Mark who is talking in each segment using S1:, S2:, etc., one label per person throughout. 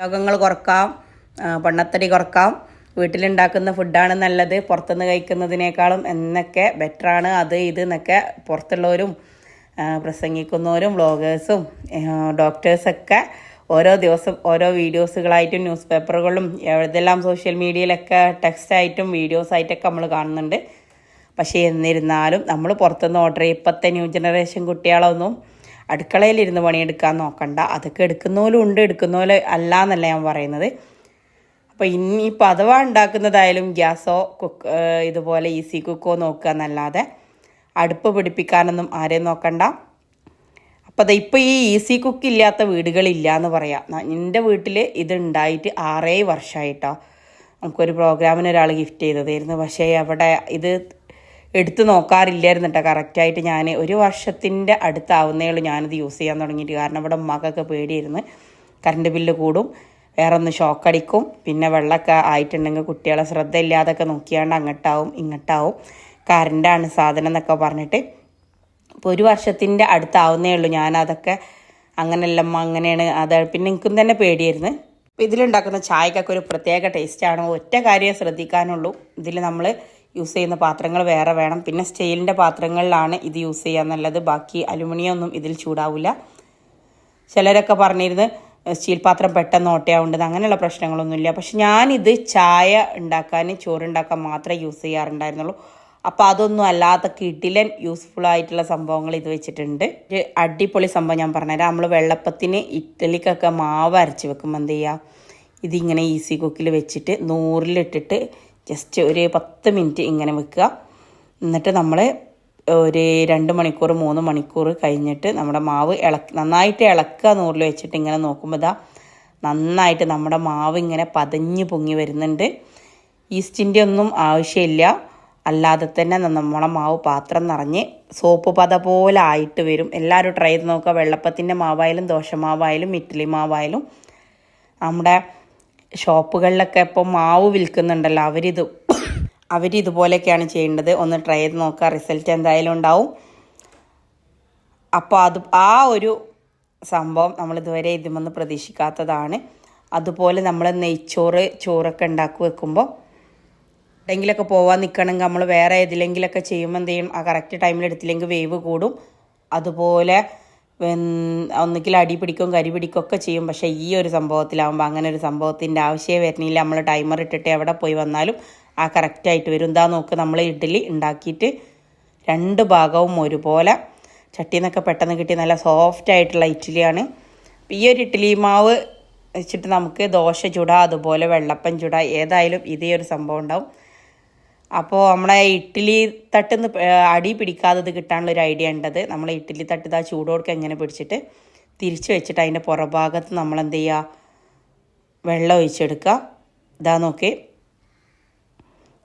S1: രോഗങ്ങൾ കുറക്കാം പൊണ്ണത്തടി കുറക്കാം. വീട്ടിലുണ്ടാക്കുന്ന ഫുഡാണ് നല്ലത് പുറത്തുനിന്ന് കഴിക്കുന്നതിനേക്കാളും എന്നൊക്കെ ബെറ്ററാണ് അത് ഇത് എന്നൊക്കെ പുറത്തുള്ളവരും പ്രസംഗിക്കുന്നവരും വ്ളോഗേഴ്സും ഡോക്ടേഴ്സൊക്കെ ഓരോ ദിവസം ഓരോ വീഡിയോസുകളായിട്ടും ന്യൂസ് പേപ്പറുകളും ഏതെല്ലാം സോഷ്യൽ മീഡിയയിലൊക്കെ ടെക്സ്റ്റായിട്ടും വീഡിയോസായിട്ടൊക്കെ നമ്മൾ കാണുന്നുണ്ട്. പക്ഷേ എന്നിരുന്നാലും നമ്മൾ പുറത്തുനിന്ന് ഓർഡർ ഇപ്പോഴത്തെ ന്യൂ ജനറേഷൻ കുട്ടികളൊന്നും അടുക്കളയിലിരുന്ന് പണിയെടുക്കാൻ നോക്കണ്ട. അതൊക്കെ എടുക്കുന്നവരും ഉണ്ട് എടുക്കുന്നവരും അല്ല എന്നല്ല ഞാൻ പറയുന്നത്. അപ്പോൾ ഇനിയിപ്പോൾ അഥവാ ഉണ്ടാക്കുന്നതായാലും ഗ്യാസോ കുക്ക് ഇതുപോലെ ഈസി കുക്കോ നോക്കുക എന്നല്ലാതെ അടുപ്പ് പിടിപ്പിക്കാനൊന്നും ആരെയും നോക്കണ്ട. അപ്പോൾ അത് ഇപ്പോൾ ഈ ഈസി കുക്ക് ഇല്ലാത്ത വീടുകളില്ല എന്ന് പറയാം. എന്റെ വീട്ടിൽ ഇത് ഉണ്ടായിട്ട് ആറേ വർഷമായിട്ടോ നമുക്കൊരു പ്രോഗ്രാമിന് ഒരാൾ ഗിഫ്റ്റ് ചെയ്തതായിരുന്നു. പക്ഷേ അവിടെ ഇത് എടുത്ത് നോക്കാറില്ലായിരുന്നു കേട്ടോ കറക്റ്റായിട്ട് ഞാൻ ഒരു വർഷത്തിന്റെ അടുത്താവുന്നേ ഉള്ളൂ ഞാനിത് യൂസ് ചെയ്യാൻ തുടങ്ങിയിട്ട്. കാരണം ഇവിടെ മകൊക്കെ പേടിയായിരുന്നു. കറണ്ട് ബില്ല് കൂടും വേറെ ഒന്ന് ഷോക്കടിക്കും പിന്നെ വെള്ളമൊക്കെ ആയിട്ടുണ്ടെങ്കിൽ കുട്ടികളെ ശ്രദ്ധ ഇല്ലാതൊക്കെ നോക്കിയാണ്ട് അങ്ങോട്ടാവും ഇങ്ങോട്ടാവും. കറണ്ടാണ് സാധനം എന്നൊക്കെ പറഞ്ഞിട്ട്. ഇപ്പോൾ ഒരു വർഷത്തിന്റെ അടുത്താവുന്നേ ഉള്ളൂ ഞാനതൊക്കെ. അങ്ങനെയല്ലമ്മ അങ്ങനെയാണ്. അത് പിന്നെ എനിക്കും തന്നെ പേടിയായിരുന്നു. അപ്പോൾ ഇതിലുണ്ടാക്കുന്ന ചായക്കൊക്കെ ഒരു പ്രത്യേക ടേസ്റ്റാണ് ഒറ്റ കാര്യം ശ്രദ്ധിക്കാനുള്ളൂ. ഇതിൽ നമ്മൾ യൂസ് ചെയ്യുന്ന പാത്രങ്ങൾ വേറെ വേണം. പിന്നെ സ്റ്റെയിലിന്റെ പാത്രങ്ങളിലാണ് ഇത് യൂസ് ചെയ്യാൻ നല്ലത് ബാക്കി അലുമിനിയം ഒന്നും ഇതിൽ ചൂടാവില്ല ചിലരൊക്കെ പറഞ്ഞിരുന്നു സ്റ്റീൽ പാത്രം പെട്ടെന്ന് ഓട്ടയാവേണ്ടത് അങ്ങനെയുള്ള പ്രശ്നങ്ങളൊന്നുമില്ല. പക്ഷെ ഞാനിത് ചായ ഉണ്ടാക്കാൻ ചോറുണ്ടാക്കാൻ മാത്രമേ യൂസ് ചെയ്യാറുണ്ടായിരുന്നുള്ളൂ. അപ്പോൾ അതൊന്നും അല്ലാത്ത കിടിലൻ യൂസ്ഫുൾ ആയിട്ടുള്ള സംഭവങ്ങൾ ഇത് വെച്ചിട്ടുണ്ട്. അടിപൊളി സംഭവം ഞാൻ പറഞ്ഞുതരാം. നമ്മൾ വെള്ളപ്പത്തിന് ഇഡ്ഡലിക്കൊക്കെ മാവ് അരച്ച് വെക്കുമ്പോൾ എന്ത് ചെയ്യുക? ഇതിങ്ങനെ ഈസി കുക്കിൽ വെച്ചിട്ട് നൂറിലിട്ടിട്ട് ജസ്റ്റ് ഒരു പത്ത് മിനിറ്റ് ഇങ്ങനെ വെക്കുക. എന്നിട്ട് നമ്മൾ ഒരു രണ്ട് മണിക്കൂർ മൂന്ന് മണിക്കൂർ കഴിഞ്ഞിട്ട് നമ്മുടെ മാവ് ഇളക്ക് നന്നായിട്ട് ഇളക്കുക നൂറിൽ വെച്ചിട്ട് ഇങ്ങനെ നോക്കുമ്പോൾ ഇതാ നന്നായിട്ട് നമ്മുടെ മാവ് ഇങ്ങനെ പതഞ്ഞ് പൊങ്ങി വരുന്നുണ്ട്. ഈസ്റ്റിന്റെ ഒന്നും ആവശ്യമില്ല. അല്ലാതെ തന്നെ നമ്മളെ മാവ് പാത്രം നിറഞ്ഞ് സോപ്പ് പത പോലെ ആയിട്ട് വരും. എല്ലാവരും ട്രൈ ചെയ്ത് നോക്കുക. വെള്ളപ്പത്തിന്റെ മാവായാലും ദോശമാവായാലും ഇഡ്ഡലി മാവായാലും. നമ്മുടെ ഷോപ്പുകളിലൊക്കെ ഇപ്പോൾ മാവ് വിൽക്കുന്നുണ്ടല്ലോ അവരിത് അവരിതുപോലെയൊക്കെയാണ് ചെയ്യേണ്ടത്. ഒന്ന് ട്രൈ ചെയ്ത് നോക്കുക റിസൾട്ട് എന്തായാലും ഉണ്ടാവും. അപ്പോൾ അത് ആ ഒരു സംഭവം നമ്മൾ ഇതുവരെ ഇതുമെന്ന് പ്രതീക്ഷിക്കാത്തതാണ്. അതുപോലെ നമ്മൾ നെയ്ച്ചോറ് ചോറൊക്കെ ഉണ്ടാക്കി വെക്കുമ്പോൾ എവിടെയെങ്കിലൊക്കെ പോകാൻ നിൽക്കണമെങ്കിൽ നമ്മൾ വേറെ ഏതിലെങ്കിലൊക്കെ ചെയ്യുമ്പോൾ എന്ത് ചെയ്യും ആ കറക്റ്റ് ടൈമിൽ എടുത്തില്ലെങ്കിൽ വേവ് കൂടും. അതുപോലെ ഒന്നുകിൽ അടി പിടിക്കും കരി പിടിക്കും ഒക്കെ ചെയ്യും. പക്ഷേ ഈ ഒരു സംഭവത്തിലാവുമ്പോൾ അങ്ങനെ ഒരു സംഭവത്തിന്റെ ആവശ്യമേ വരുന്നില്ല. നമ്മൾ ടൈമർ ഇട്ടിട്ട് എവിടെ പോയി വന്നാലും ആ കറക്റ്റായിട്ട് വരും. എന്താ നോക്ക് നമ്മൾ ഇഡ്ഡലി ഉണ്ടാക്കിയിട്ട് രണ്ട് ഭാഗവും ഒരുപോലെ ചട്ടിയിൽ നിന്നൊക്കെ പെട്ടെന്ന് കിട്ടി നല്ല സോഫ്റ്റ് ആയിട്ടുള്ള ഇഡ്ഡലിയാണ്. ഈ ഒരു ഇഡ്ഡലി മാവ് വെച്ചിട്ട് നമുക്ക് ദോശ ചുട അതുപോലെ വെള്ളപ്പം ചുട ഏതായാലും ഇതേ ഒരു സംഭവം ഉണ്ടാവും. അപ്പോൾ നമ്മളെ ഇഡ്ഡലി തട്ടിന്ന് അടി പിടിക്കാതെ കിട്ടാനുള്ള ഒരു ഐഡിയ ഉണ്ടത്. നമ്മൾ ഇഡ്ഡലി തട്ട് ഇതാ ചൂടോടൊക്കെ എങ്ങനെ പിടിച്ചിട്ട് തിരിച്ചു വെച്ചിട്ട് അതിന്റെ പുറഭാഗത്ത് നമ്മൾ എന്ത് ചെയ്യുക വെള്ളം ഒഴിച്ചെടുക്കുക. ഇതാ നോക്കി.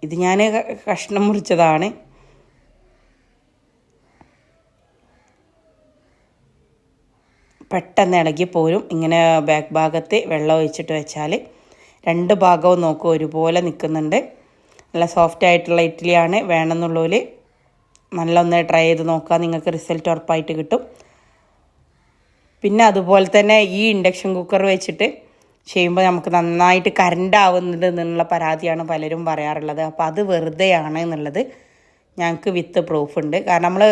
S1: ഇത് ഞാൻ കഷ്ണം മുറിച്ചതാണ്. പെട്ടെന്ന് ഇളകി പോരും. ഇങ്ങനെ ബാക്ക് ഭാഗത്ത് വെള്ളം ഒഴിച്ചിട്ട് വെച്ചാൽ രണ്ട് ഭാഗവും നോക്കും ഒരുപോലെ നിൽക്കുന്നുണ്ട്. നല്ല സോഫ്റ്റ് ആയിട്ടുള്ള ഇഡ്ഡലിയാണ് വേണമെന്നുള്ളവർ നല്ല ഒന്ന് ട്രൈ ചെയ്ത് നോക്കുക നിങ്ങൾക്ക് റിസൾട്ട് ഉറപ്പായിട്ട് കിട്ടും. പിന്നെ അതുപോലെ തന്നെ ഈ ഇൻഡക്ഷൻ കുക്കർ വെച്ചിട്ട് ചെയ്യുമ്പോൾ നമുക്ക് നന്നായിട്ട് കറണ്ട് ആവുന്നുണ്ട് എന്നുള്ള പരാതിയാണ് പലരും പറയാറുള്ളത്. അപ്പോൾ അത് വെറുതെയാണ് എന്നുള്ളത് ഞങ്ങൾക്ക് വിത്ത് പ്രൂഫ് ഉണ്ട്. കാരണം നമ്മൾ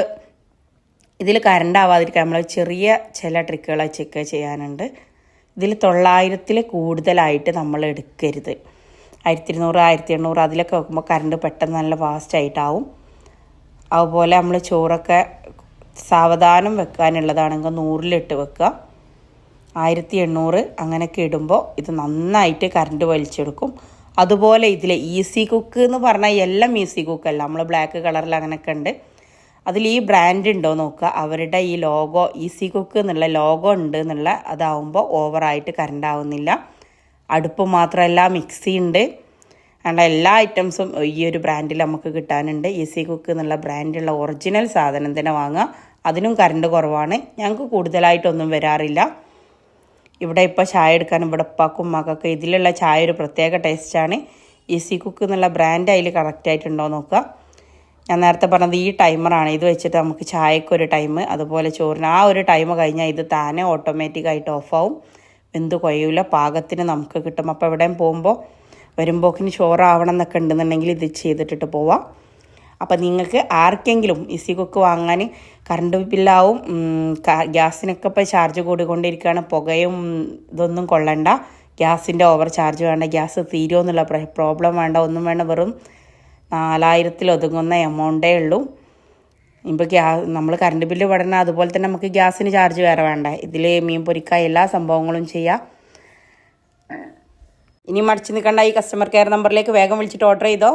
S1: ഇതിൽ കറണ്ട് ആവാതിരിക്കാൻ നമ്മൾ ചെറിയ ചില ട്രിക്കുകൾ ചെക്ക് ചെയ്യാനുണ്ട്. ഇതിൽ തൊള്ളായിരത്തിൽ കൂടുതലായിട്ട് നമ്മൾ എടുക്കരുത്. ആയിരത്തി ഇരുന്നൂറ് ആയിരത്തി എണ്ണൂറ് അതിലൊക്കെ വെക്കുമ്പോൾ കറണ്ട് പെട്ടെന്ന് നല്ല ഫാസ്റ്റ് ആയിട്ടാവും. അതുപോലെ നമ്മൾ ചോറൊക്കെ സാവധാനം വെക്കാനുള്ളതാണെങ്കിൽ നൂറിലിട്ട് വെക്കുക. ആയിരത്തി എണ്ണൂറ് അങ്ങനെയൊക്കെ ഇടുമ്പോൾ ഇത് നന്നായിട്ട് കറണ്ട് വലിച്ചെടുക്കും. അതുപോലെ ഇതിൽ ഈസി കുക്ക് എന്ന് പറഞ്ഞാൽ എല്ലാം ഈസി കുക്കല്ല നമ്മൾ ബ്ലാക്ക് കളറിൽ അങ്ങനെയൊക്കെ ഉണ്ട്. അതിൽ ഈ ബ്രാൻഡ് ഉണ്ടോ നോക്കുക. അവരുടെ ഈ ലോഗോ ഈസി കുക്ക് എന്നുള്ള ലോഗോ ഉണ്ട് എന്നുള്ള അതാവുമ്പോൾ ഓവറായിട്ട് കറണ്ട് ആവുന്നില്ല. അടുപ്പ് മാത്രമല്ല മിക്സി ഉണ്ട് അല്ല എല്ലാ ഐറ്റംസും ഈ ഒരു ബ്രാൻഡിൽ നമുക്ക് കിട്ടാനുണ്ട്. ഈസി കുക്ക് എന്നുള്ള ബ്രാൻഡുള്ള ഒറിജിനൽ സാധനം തന്നെ വാങ്ങുക അതിനും കറണ്ട് കുറവാണ്. ഞങ്ങൾക്ക് കൂടുതലായിട്ടൊന്നും വരാറില്ല. ഇവിടെ ഇപ്പോൾ ചായ എടുക്കാനും ഇവിടെ ഉപ്പാക്കും ഉമ്മാക്കൊക്കെ ഇതിലുള്ള ചായ ഒരു പ്രത്യേക ടേസ്റ്റാണ് ഈസി കുക്ക് എന്നുള്ള ബ്രാൻഡ് അതിൽ കറക്റ്റായിട്ടുണ്ടോ നോക്കുക ഞാൻ നേരത്തെ പറഞ്ഞത് ഈ ടൈമറാണ് ഇത് വെച്ചിട്ട് നമുക്ക് ചായക്കൊരു ടൈം അതുപോലെ ചോറിന് ആ ഒരു ടൈം കഴിഞ്ഞാൽ ഇത് താനെ ഓട്ടോമാറ്റിക്കായിട്ട് ഓഫാവും എന്ത് കുഴയില്ല പാകത്തിന് നമുക്ക് കിട്ടും. അപ്പോൾ എവിടെയും പോകുമ്പോൾ വരുമ്പോക്കിന് ചോറാവണം എന്നൊക്കെ ഉണ്ടെന്നുണ്ടെങ്കിൽ ഇത് ചെയ്തിട്ടിട്ട് പോവാം. അപ്പം നിങ്ങൾക്ക് ആർക്കെങ്കിലും ഇസി കുക്ക് വാങ്ങാൻ കറണ്ട് ബില്ലാവും ഗ്യാസിനൊക്കെ ഇപ്പോൾ ചാർജ് കൂടിക്കൊണ്ടിരിക്കുകയാണ് പുകയും ഇതൊന്നും കൊള്ളണ്ട. ഗ്യാസിന്റെ ഓവർ ചാർജ് വേണ്ട ഗ്യാസ് തീരുമെന്നുള്ള പ്രോബ്ലം വേണ്ട ഒന്നും വേണ്ട. വെറും നാലായിരത്തിൽ ഒതുങ്ങുന്ന എമൗണ്ടേ ഉള്ളൂ. ഇപ്പോൾ ഗ്യാ നമ്മൾ കറണ്ട് ബില്ല് പെടണം അതുപോലെ തന്നെ നമുക്ക് ഗ്യാസിന് ചാർജ് വേറെ വേണ്ട? ഇതിൽ മീൻ പൊരിക്ക എല്ലാ സംഭവങ്ങളും ചെയ്യാം. ഇനി മടിച്ച് നിൽക്കണ്ട ഈ കസ്റ്റമർ കെയർ നമ്പറിലേക്ക് വേഗം വിളിച്ചിട്ട് ഓർഡർ ചെയ്തോ?